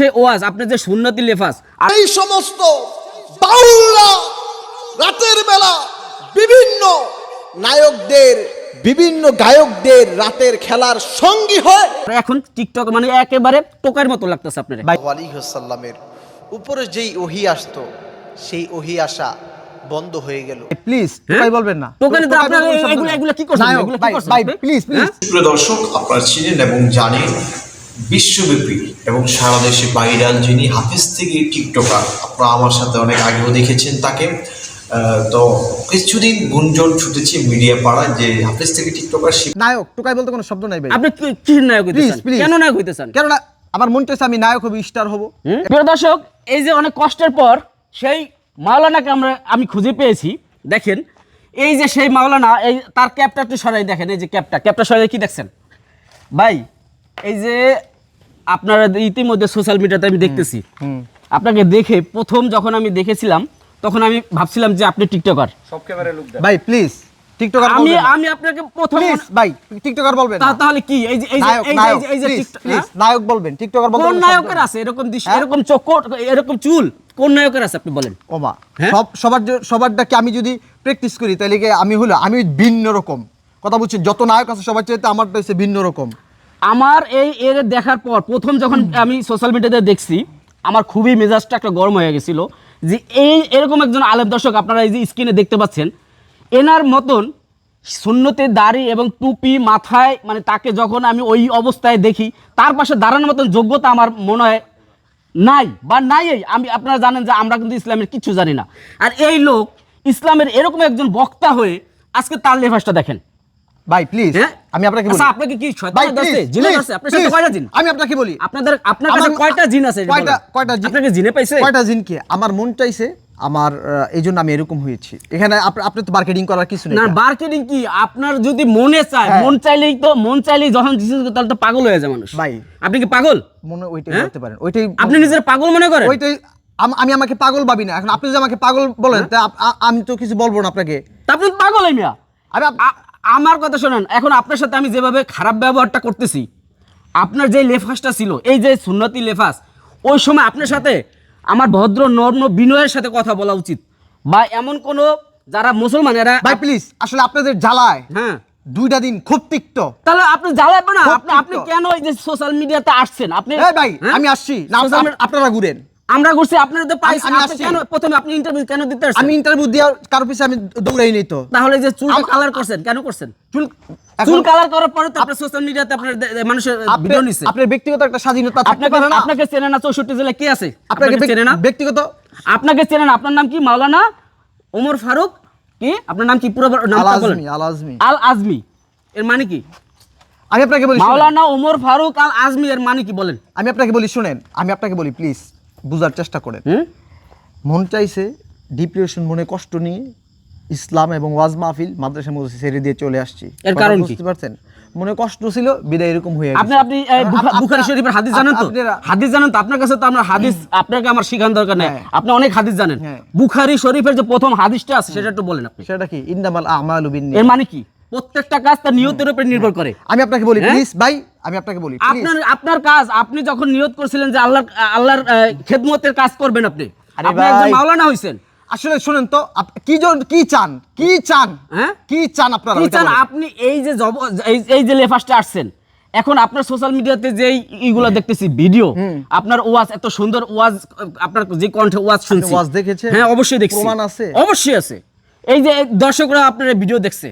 সে ওয়াজ আপনি যে সুন্নতি লেফাস আর এই সমস্ত বাউলরা রাতের বেলা বিভিন্ন নায়কদের বিভিন্ন গায়কদের রাতের খেলার সঙ্গী হয়। এখন টিকটক মানে একেবারে টোকার মতো লাগতেছে আপনার আলী সাল্লামের উপরে যেই ওহি আসতো সেই ওহি আসা বন্ধ হয়ে গেল। প্লিজ হ্যাঁ? ভাই বলবেন না। টোকানে তো আপনার এগুলো এগুলো কি করছেন? এগুলো কি ভাই, করছেন ভাই প্লিজ প্লিজ হ্যাঁ? প্রিয় দর্শক আপনারা চিনেন এবং জানেন বিশ্বব্যাপী এবং সারা দেশে ভাইরাল যিনি হাফিজ থেকে টিকটকার আপনারা আমার সাথে অনেক আগেও দেখেছেন তাকে। আহ, তো কিছুদিন গুঞ্জন ছুটেছে মিডিয়া পাড়ায় যে হাফিজ থেকে টিকটকার নায়ক টোকাই বলতে কোনো শব্দ নাই ভাই। আপনি কি- কি নায়ক হইতে চান? কেন নায়ক হইতে চান কেননা আমার মন চাইছে আমি নায়ক হব স্টার হব। প্রিয় দর্শক এই যে অনেক কষ্টের পর সেই মাওলানাকে আমরা আমি খুঁজে পেয়েছি। দেখেন এই যে সেই মাওলানা এই তার ক্যাপটা একটু সরাই দেখেন এই যে ক্যাপটা। ক্যাপটা সরাই কি দেখছেন? ভাই এই যে আপনারা ইতিমধ্যে সোশ্যাল মিডিয়াতে আমি দেখতেছি। আপনাকে দেখে প্রথম যখন আমি দেখেছিলাম তখন আমি ভাবছিলাম যে আপনি টিকটকার ভাই প্লিজ টিকটকার আমি বলবেন আমি আপনাকে প্রথম প্লিজ ভাই টিকটকার বলবেন না। তাহলে কি? এই যে এই যে এই যে- এই যে প্লিজ হ্যাঁ? নায়ক বলবেন টিকটকার বলতে কোন নায়কের আছে? এরকম দৃশ্য হ্যাঁ? এরকম চোখ এরকম চুল কোন নায়কের আছে আপনি বলেন? ওমা হ্যাঁ? সব সবার সবারটাকে আমি যদি প্র্যাকটিস করি তাহলে কি আমি হলো আমি ভিন্ন রকম। কথা বুঝছেন যত নায়ক আছে সবার চাইতে আমারটা হচ্ছে ভিন্ন রকম। আমার এই এর দেখার পর প্রথম যখন আমি সোশ্যাল মিডিয়াতে দেখছি আমার খুবই মেজাজটা একটা গরম হয়ে গেছিল যে এই এরকম একজন আলেম দর্শক আপনারা এই যে স্ক্রিনে দেখতে পাচ্ছেন এনার মতন শূন্যতে দাড়ি এবং টুপি মাথায় মানে তাকে যখন আমি ওই অবস্থায় দেখি তার পাশে দাঁড়ানোর মতন যোগ্যতা আমার মনে হয় নাই বা নাই আমি আপনারা জানেন যে আমরা কিন্তু ইসলামের কিছু জানি না। আর এই লোক ইসলামের এরকম একজন বক্তা হয়ে আজকে তার লেফাসটা দেখেন। ভাই প্লিজ হ্যাঁ? আমি আপনাকে বলি। আচ্ছা, আপনাকে কি শয়তান আছে? জিনের আছে? আপনার সাথে কয়টা জিন? আমি আপনাকে বলি। আপনাদের আপনার কাছে কয়টা জিন আছে? কয়টা কয়টা জিন? আপনাকে জিনে পাইছে? কয়টা জিন কি? আমার মন চাইছে আমার এই জন্য আমি এরকম হয়েছি। এখানে আপনি তো মার্কেটিং করার কিছু নেই না মার্কেটিং কি? আপনার যদি মনে চায় হ্যাঁ। মন চাইলেই তো মন চাইলেই যখন জিনিস তাহলে তো পাগল হয়ে যায় মানুষ। ভাই। আপনি কি পাগল? মনে ওইটাই হ্যাঁ? করতে পারেন ওইটাই আপনি নিজের পাগল মনে করেন? ওইটাই আম- আমি আমাকে পাগল ভাবি না। এখন আপনি যদি আমাকে পাগল বলেন তা আমি তো কিছু বলব না আপনাকে। আপনি পাগল আমি আপ- আ- আমার কথা শোনেন এখন আপনার সাথে আমি যেভাবে খারাপ ব্যবহারটা করতেছি আপনার যে লেফাসটা ছিল এই যে সুন্নতি লেফাস ওই সময় আপনার সাথে আমার ভদ্র নর্ম বিনয়ের সাথে কথা বলা উচিত। বা এমন কোনো যারা মুসলমান এরা ভাই প্লিজ আসলে আপনাদের জ্বালায়। হ্যাঁ। দুইটা দিন খুব তিক্ত। তাহলে আপনি জ্বালাবেন না আপনি আপনি কেন এই যে সোশ্যাল মিডিয়াতে আসছেন? আপনি ভাই হ্যাঁ? আমি আসছি। আপনারা ঘুরেন। আমরা ঘুরছি আপনারা তো পাইছেন। আপনি কেন প্রথমে আপনি ইন্টারভিউ কেন দিতে আসছেন? আমি ইন্টারভিউ দেওয়ার কারও পিছে আমি দৌড়াই নেই তো। তাহলে যে চুল কালার করছেন কেন করছেন? চুল চুল কালার করার পরে তো আপনার সোশ্যাল মিডিয়াতে আপনার মানুষের ভিডিও নিছে। আপনার ব্যক্তিগত একটা স্বাধীনতা আপনাকে আপনাকে চেনে না চৌষট্টি জেলায় কে আছে? আপনাকে চেনে না? ব্যক্তিগত আপনাকে চেনে না। আপনার নাম কি? মাওলানা? ওমর ফারুক? কি? আপনার নাম কি? পুরো আল নামটা বলেন। আজমি আল আজমি আল আজমি এর মানে কি? আমি আপনাকে বলি মাওলানা ওমর ফারুক আল আজমি এর মানে কি? বলেন। আমি আপনাকে বলি শুনেন। আমি আপনাকে বলি প্লিজ বুঝার চেষ্টা করেন। মন চাইছে ডিপ্রেশন মনে কষ্ট নিয়ে ইসলাম এবং ওয়াজ মাহফিল মাদ্রাসা মধ্যে ছেড়ে দিয়ে চলে আসছি। এর কারণ কি? বুঝতে পারছেন? মনে কষ্ট ছিল বিদায় এরকম হয়ে আপনি আপনি বুখারী শরীফের হাদিস জানেন তো? হাদিস জানেন তো? আপনার কাছে তো আমরা হাদিস আপনাকে আমার শিখান দরকার নেই। হ্যাঁ। আপনি অনেক হাদিস জানেন। হ্যাঁ। বুখারী শরীফের যে প্রথম হাদিসটা আছে সেটা একটু বলেন আপনি। সেটা কি? ইন্দামাল আমালু বিন্নি এর মানে কি? প্রত্যেকটা কাজ তার নিয়তের উপর নির্ভর করে। আমি আপনাকে বলি হ্যাঁ? প্লিজ ভাই আমি আপনাকে বলি আপনার আপনার কাজ আপনি যখন নিয়ত করছিলেন যে আল্লাহর আল্লাহর খেদমতের কাজ করবেন আপনি আপনি একজন মাওলানা হইছেন। আসলে শুনেন তো কি জন- কি চান? কি চান? হ্যাঁ? কি চান আপনারা? কি চান? আপনি এই যে জব- এই- যে লেফাসটা আসছেন এখন আপনার সোশ্যাল মিডিয়াতে যে ইগুলো দেখতেছি ভিডিও আপনার ওয়াজ এত সুন্দর ওয়াজ আপনার যে কণ্ঠে ওয়াজ শুনছি। ওয়াজ দেখেছেন? হ্যাঁ অবশ্যই দেখছি। প্রমাণ আছে? অবশ্যই আছে। এই যে দর্শকরা আপনার ভিডিও দেখছে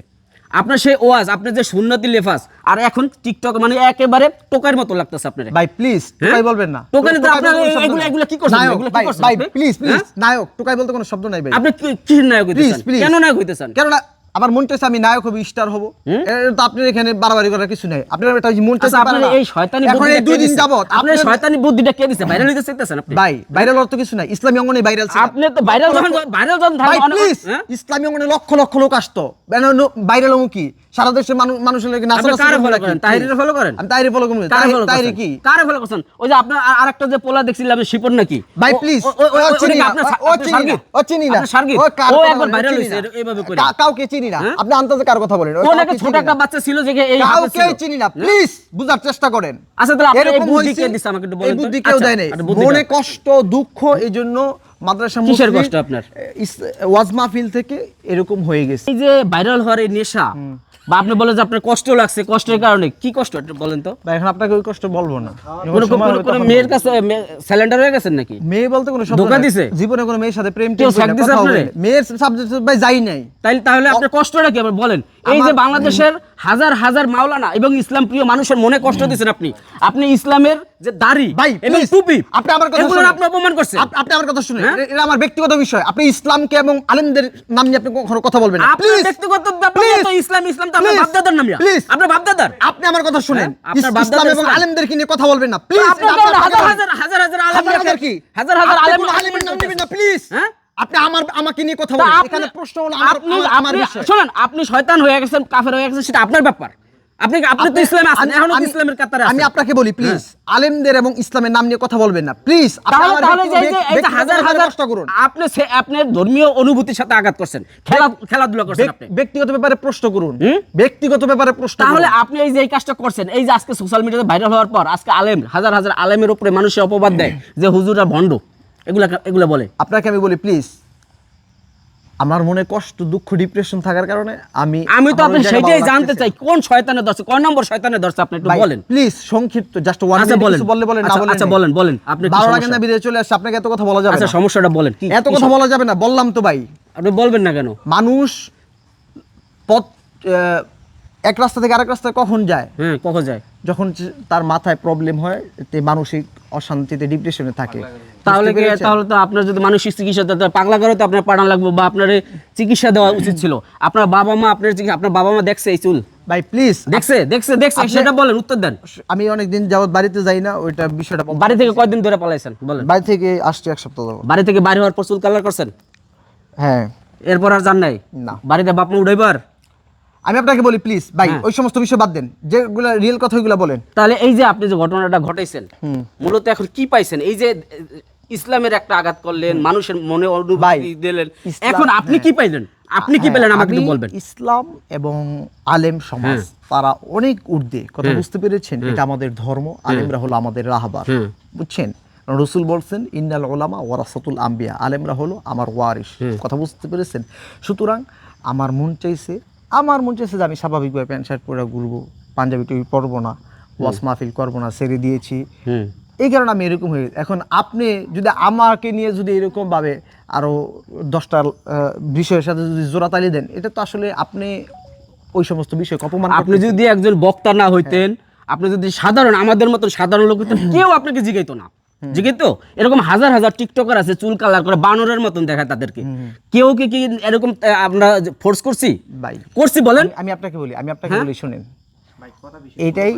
আপনার সেই ওয়াজ আপনার যে সুন্নতি লেফাস আর এখন টিকটক মানে একেবারে টোকার মতো লাগতেছে আপনার। ভাই প্লিজ টোকাই বলবেন না। টোকাই আপনারা এগুলো- এগুলো কি করছেন? এগুলো কি ভাই, করছেন? ভাই প্লিজ প্লিজ হ্যাঁ? নায়ক টোকাই বলতে কোনো শব্দ নাই ভাই। আপনি কি নায়ক হইতে প্লিজ চান? প্লিজ কেন নায়ক হইতেছেন কেন কেননা আমার মন চাইছে আমি নায়ক হব স্টার হব। তো আপনার এখানে বাড়াবাড়ি করার কিছু নাই। আপনার এটা মন চাইছে আচ্ছা আপনার পারে এই শয়তানি এখন বুদ্ধিটা এই দুই দিন? যাবত আপনার শয়তানি বুদ্ধিটা কে দিছে? ভাইরাল হইতে চাইতেছেন আপনি? ভাই ভাইরাল অর্থ কিছু নাই। ইসলামী অঙ্গনে ভাইরাল আপনি তো ভাইরাল যখন ভাইরাল যখন ভাই প্লিজ হ্যাঁ? ইসলামী অঙ্গনে লক্ষ লক্ষ লোক আসতো। ভাইরাল কি? সারা দেশের মানুষের লাগে নাচা আপনি নাচি নাকি? করেন? তাহিরের follow করেন? আমি তাহিরে ফলো কারে তাহিরে কি? কারে follow করছেন? ওই যে আপনার আরেকটা যে পোলা দেখছিলাম শিপন নাকি? ভাই প্লিজ ও- চিনি না। ও চিনি না। ও চিনি না। ও কার ও একবার না। এর- এইভাবে করে। কাউকে চিনি না। হ্যাঁ? আপনি আন্দাজে কার কথা বলেন? ও কোন একটা ছোট একটা বাচ্চা ছিল যে এই কাউকে চিনি না। প্লিজ বুঝার চেষ্টা করেন। আচ্ছা, তাহলে আপনার এই বুদ্ধি কে দিছে আমাকে একটু বলেন এই বুদ্ধি কেউ আচ্ছা, দেয় নাই। মনে কষ্ট দুঃখ এই জন্য মাদ্রাসা কিসের কষ্ট আপনার? ওয়াজ মাহফিল থেকে এরকম হয়ে গেছে। এই যে ভাইরাল হওয়ার এই নেশা বা আপনি বলেন যে আপনার কষ্ট লাগছে কষ্টের কারণে। কি কষ্ট বলেন তো? ভাই, এখন আপনাকে ওই কষ্ট বলব না। কোনো কোনো- মেয়ের কাছে স্যালেন্ডার হয়ে গেছেন নাকি? মেয়ে বলতে কোনো ধোকা। দিছে? জীবনে কোনো মেয়ের সাথে প্রেম টেম। মেয়ের সাবজেক্ট ভাই যাই নাই। তাইলে তাহলে আপনার কষ্টটা কি? বলেন এই যে বাংলাদেশের হাজার হাজার মাওলানা এবং ইসলাম প্রিয় মানুষের মনে কষ্ট দিচ্ছেন আপনি আপনি ইসলামের যে দাড়ি ভাই এবং টুপি আপনি আমার কথা শুনেন। আপনি অপমান করছেন আপনি আমার কথা শুনেন হ্যাঁ? এটা আমার ব্যক্তিগত বিষয় আপনি ইসলামকে এবং আলেমদের নাম নিয়ে আপনি কখনো কথা বলবেন না প্লিজ ব্যক্তিগত ব্যাপার তো ইসলাম ইসলাম তো আপনার বাপদাদার নাম please। আপনার বাপদাদার আপনি আমার কথা শুনেন হ্যাঁ? আপনার ইস- বাপ ইসলাম এবং ইসলাম। আলেমদেরকে নিয়ে কথা বলবেন না প্লিজ কারণে হাজার হাজার হাজার হাজার আলেম হাজার হাজার কি হাজার হাজার আলেম আলেমের নাম নেবেন না প্লিজ হ্যাঁ? আপনি আমার আমাকে নিয়ে কথা বলেন। এখানে প্রশ্ন হলো আপনি আমার- শুনুন আপনি শয়তান হয়ে গেছেন কাফের হয়ে গেছেন সেটা আপনার ব্যাপার। আপনি আপনি তো ইসলামে আছেন এখনও ইসলামের কাতারে আমি আপনাকে বলি প্লিজ আলেমদের এবং ইসলামের নাম নিয়ে কথা বলবেন না। প্লিজ তাহলে তাহলে যে এই যে- এই হাজার হাজার কষ্ট করুন। আপনি আপনার ধর্মীয় অনুভূতির সাথে আঘাত করছেন। খেলা খেলাধুলা করছেন আপনি। ব্যক্তিগত ব্যাপারে প্রশ্ন করুন। ব্যক্তিগত ব্যাপারে প্রশ্ন তাহলে আপনি এই যে এই কাজটা করছেন এই যে আজকে সোশ্যাল মিডিয়াতে ভাইরাল হওয়ার পর আজকে আলেম হাজার হাজার আলেমের উপরে মানুষের অপবাদ দেয় যে হুজুরা ভণ্ড। এগুলা এগুলা বলে। আপনাকে আমি বলি প্লিজ আমার মনে কষ্ট দুঃখ ডিপ্রেশন থাকার কারণে আমি আমি তো আপনি সেটাই জানতে চাই কোন শয়তানের ধরছে কোন নম্বর শয়তানের ধরছে আপনি একটু বলেন? প্লিজ সংক্ষিপ্ত জাস্ট ওয়ান আচ্ছা, বলেন। বললে বলেন না আচ্ছা, বলেন আচ্ছা, বলেন, বলেন। আপনি কি ভালো লাগে না বিদেশে চলে আসছে আপনাকে এত কথা বলা যাবে আচ্ছা সমস্যাটা বলেন। কি এত কথা বলা যাবে না বললাম তো ভাই। আপনি বলবেন না কেন? মানুষ পথ এক রাস্তা থেকে আরেক রাস্তায় কখন যায়? হ্যাঁ কখন যায়? যখন তার মাথায় প্রবলেম হয় তে মানসিক অশান্তিতে ডিপ্রেশনে থাকে। তাহলে কি তাহলে তো আপনার যদি মানসিক চিকিৎসা দিতে পাগলা করে তো আপনার পাঠান লাগবে বা আপনার চিকিৎসা দেওয়া উচিত ছিল। আপনার বাবা মা আপনার চিকিৎসা- আপনার বাবা মা দেখছে এই চুল? ভাই প্লিজ দেখছে দেখছে দেখছে সেটা বলেন উত্তর দেন। আমি অনেকদিন যাবত বাড়িতে যাই না ওইটা বিষয়টা বাড়ি থেকে কয়দিন ধরে পালাইছেন? বলেন। বাড়ি থেকে আসছি এক সপ্তাহ যাবত বাড়ি থেকে বাইরে হওয়ার পর চুল কালার করছেন? হ্যাঁ। এরপর আর জান নাই? না। বাড়িতে বাপ মা উঠাইবার আমি আপনাকে বলি প্লিজ ভাই হ্যাঁ। ওই সমস্ত বিষয় বাদ দেন। যেগুলো রিয়েল কথা ওইগুলো বলেন। তাহলে এই যে আপনি যে ঘটনাটা ঘটাইছেন মূলত এখন কি পাইছেন? এই যে ইসলামের একটা আঘাত করলেন মানুষের মনে অনুভূতি দিলেন। এখন আপনি কি পাইলেন? আপনি কি হ্যাঁ, পেলেন আমাকে একটু বলবেন। ইসলাম এবং আলেম সমাজ তারা অনেক ঊর্ধ্বে। কথা হ্যাঁ। বুঝতে পেরেছেন? এটা আমাদের ধর্ম আলেমরা হলো আমাদের রাহবার। হ্যাঁ। বুঝছেন? রসুল বলছেন ইন্নাল ওলামা ওয়ারাসাতুল আম্বিয়া। আলেমরা হলো আমার ওয়ারিস কথা বুঝতে পেরেছেন? সুতরাং আমার মন চাইছে আমার মন চাইছে যে আমি স্বাভাবিকভাবে প্যান্ট শার্ট পরে ঘুরবো। পাঞ্জাবি টুপি পরবো না ওয়াস মাহফিল করব না ছেড়ে দিয়েছি। এই কারণে আমি এরকম হয়ে এখন আপনি যদি আমাকে নিয়ে যদি এরকম ভাবে আরও দশটা বিষয়ের সাথে যদি জোড়াতালি দেন এটা তো আসলে আপনি ওই সমস্ত বিষয়কে অপমান আপনি যদি একজন বক্তা না হইতেন আপনি যদি সাধারণ আমাদের মতো সাধারণ লোক হইতেন কেউ আপনাকে জিগাইতো না। জিগাইতো এরকম হাজার হাজার টিকটকার আছে চুল কালার করে বানরের মতন দেখায় তাদেরকে। কেউ কি কি এরকম আমরা ফোর্স করছি? ভাই করছি বলেন। আমি- আমি আপনাকে বলি আমি আপনাকে বলি শুনেন। এইটাই